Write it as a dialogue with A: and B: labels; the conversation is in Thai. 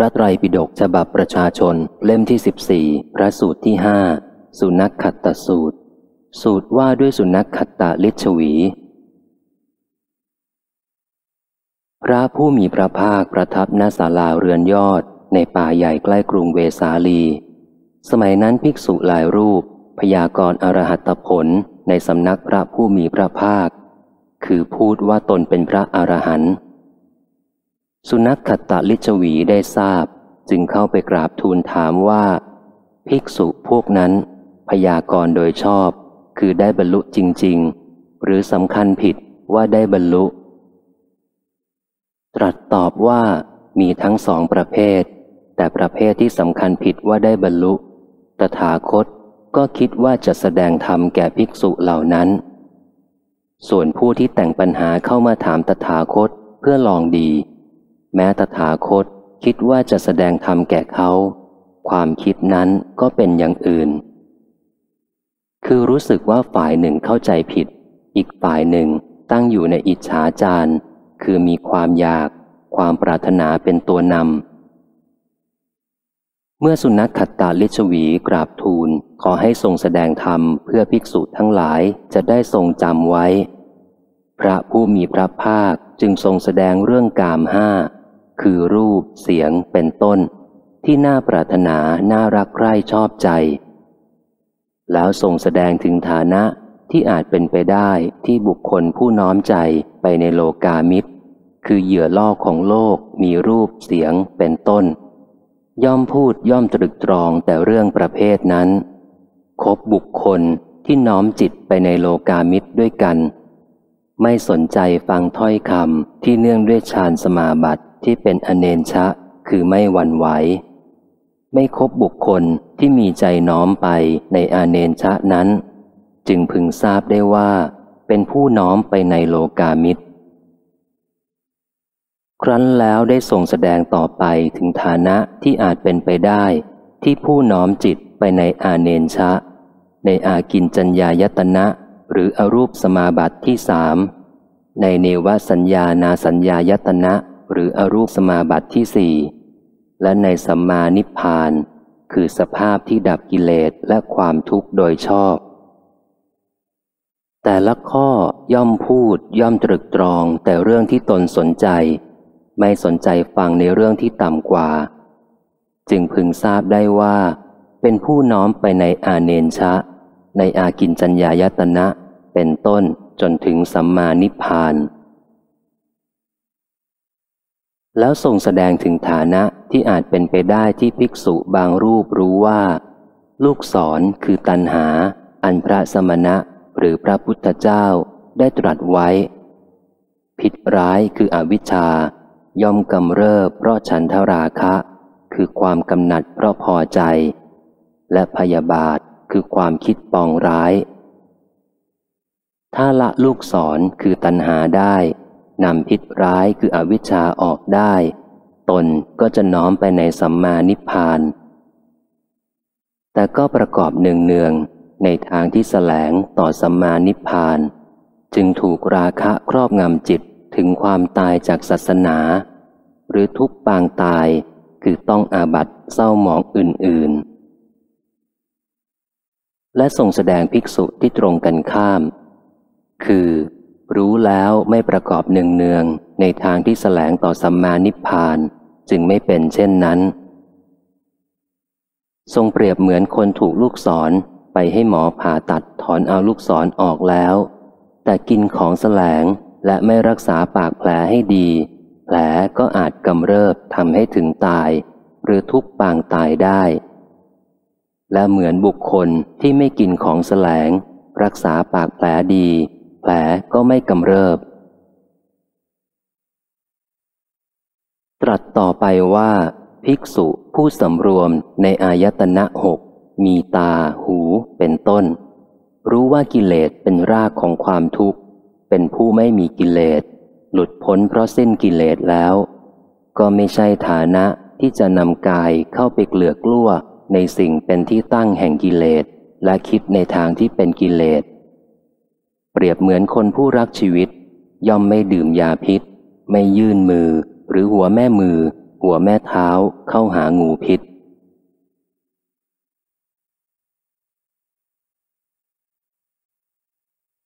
A: พระไตรปิฎกฉบับประชาชนเล่มที่สิบสี่พระสูตรที่ห้าสุนัขขัตตสูตร สูตรว่าด้วยสุนัขขัตตลิชวี พระผู้มีพระภาคประทับณศาลาเรือนยอด ในป่าใหญ่ใกล้กรุงเวสาลี สมัยนั้นภิกษุหลายรูป พยากรณ์อรหัตผลในสำนักพระผู้มีพระภาค คือพูดว่าตนเป็นพระอรหันต์ สุนัขขัตตลิชวีได้ทราบ จึงเข้าไปกราบทูลถามว่า ภิกษุพวกนั้น พยากรณ์โดยชอบ คือได้บรรลุจริง ๆ หรือสำคัญผิดว่าได้บรรลุ ตรัสตอบว่ามีทั้งสองประเภท แต่ประเภทที่สำคัญผิดว่าได้บรรลุ ตถาคตก็คิดว่าจะแสดงธรรมแก่ภิกษุเหล่านั้น ส่วนผู้ที่แต่งปัญหาเข้ามาถามตถาคตเพื่อลองดี แม้ตถาคตคิดว่าจะแสดงธรรมแก่เขา ความคิดนั้นก็เป็นอย่างอื่น คือรู้สึกว่าฝ่ายหนึ่งเข้าใจผิด อีกฝ่ายหนึ่งตั้งอยู่ในอิจฉาจารคือมีความอยาก ความปรารถนาเป็นตัวนำ เมื่อสุนัขขัดตาลิชวีกราบทูลขอให้ทรงแสดงธรรมเพื่อภิกษุทั้งหลายจะได้ทรงจำไว้ พระผู้มีพระภาคจึงทรงแสดงเรื่องกามห้า คือรูปเสียงเป็นต้น ที่น่าปรารถนาน่ารักใคร่ชอบใจ แล้วทรงแสดงถึงฐานะที่อาจเป็นไปได้ที่บุคคลผู้น้อมใจไปในโลกามิตร คือเหยื่อล่อของโลกมีรูปเสียงเป็นต้น ย่อมพูดย่อมตรึกตรองแต่เรื่องประเภทนั้น คบบุคคลที่น้อมจิตไปในโลกามิตรด้วยกัน ไม่สนใจฟังถ้อยคำที่เนื่องด้วยฌานสมาบัติ ที่เป็นอเนนชะ คือไม่หวั่นไหว ไม่คบบุคคลที่มีใจน้อมไปในอาเนนชะนั้น จึงพึงทราบได้ว่า เป็นผู้น้อมไปในโลกามิตร ครั้นแล้วได้ส่งแสดงต่อไปถึงฐานะที่อาจเป็นไปได้ ที่ผู้น้อมจิตไปในอาเนนชะ ในอากินจัญญายตนะ หรืออรูปสมาบัติที่สามในเนวสัญญานาสัญญายตนะ หรืออรูปสมาบัติที่สี่และในสัมมานิพพาน คือสภาพที่ดับกิเลสและความทุกข์โดยชอบ แต่ละข้อย่อมพูดย่อมตรึกตรองแต่เรื่องที่ตนสนใจ ไม่สนใจฟังในเรื่องที่ต่ำกว่า จึงพึงทราบได้ว่า เป็นผู้น้อมไปในอาเนนชะ ในอากินจัญญายตนะ เป็นต้นจนถึงสัมมานิพพาน แล้วทรงแสดงถึงฐานะที่อาจเป็นไปได้ที่ภิกษุบางรูปรู้ว่า ลูกศรคือตันหา อันพระสมณะหรือพระพุทธเจ้าได้ตรัสไว้ ผิดร้ายคืออวิชชา ย่อมกำเริบเพราะฉันทราคะ คือความกำหนัดเพราะพอใจ และพยาบาทคือความคิดปองร้าย ถ้าละลูกศรคือตันหาได้ นำพิษร้ายคืออวิชชาออกได้ ตนก็จะน้อมไปในสัมมานิพพาน แต่ก็ประกอบเนืองๆในทางที่แสลงต่อสัมมานิพพาน จึงถูกราคะครอบงำจิตถึงความตายจากศาสนา หรือทุกปางตายคือต้องอาบัตเศร้าหมองอื่นๆ และส่งแสดงภิกษุที่ตรงกันข้าม คือ รู้แล้วไม่ประกอบเนืองในทางที่แสลงต่อสัมมานิพพาน จึงไม่เป็นเช่นนั้น ทรงเปรียบเหมือนคนถูกลูกศรไปให้หมอผ่าตัดถอนเอาลูกศรออกแล้ว แต่กินของแสลงและไม่รักษาปากแผลให้ดี แผลก็อาจกำเริบทำให้ถึงตาย หรือทุกปางตายได้ และเหมือนบุคคลที่ไม่กินของแสลง รักษาปากแผลดี ลก็ไม่กำเริบ ตรัสต่อไปว่า ภิกษุผู้สำรวมในอายตนะหกมีตาหูเป็นต้น รู้ว่ากิเลสเป็นรากของความทุกข์ เป็นผู้ไม่มีกิเลส หลุดพ้นเพราะสิ้นกิเลสแล้ว ก็ไม่ใช่ฐานะที่จะนำกายเข้าไปเกลือกลั้วในสิ่งเป็นที่ตั้งแห่งกิเลสและคิดในทางที่เป็นกิเลส เปรียบเหมือนคนผู้รักชีวิต ย่อมไม่ดื่มยาพิษ ไม่ยื่นมือ หรือหัวแม่มือ หัวแม่เท้าเข้าหางูพิษ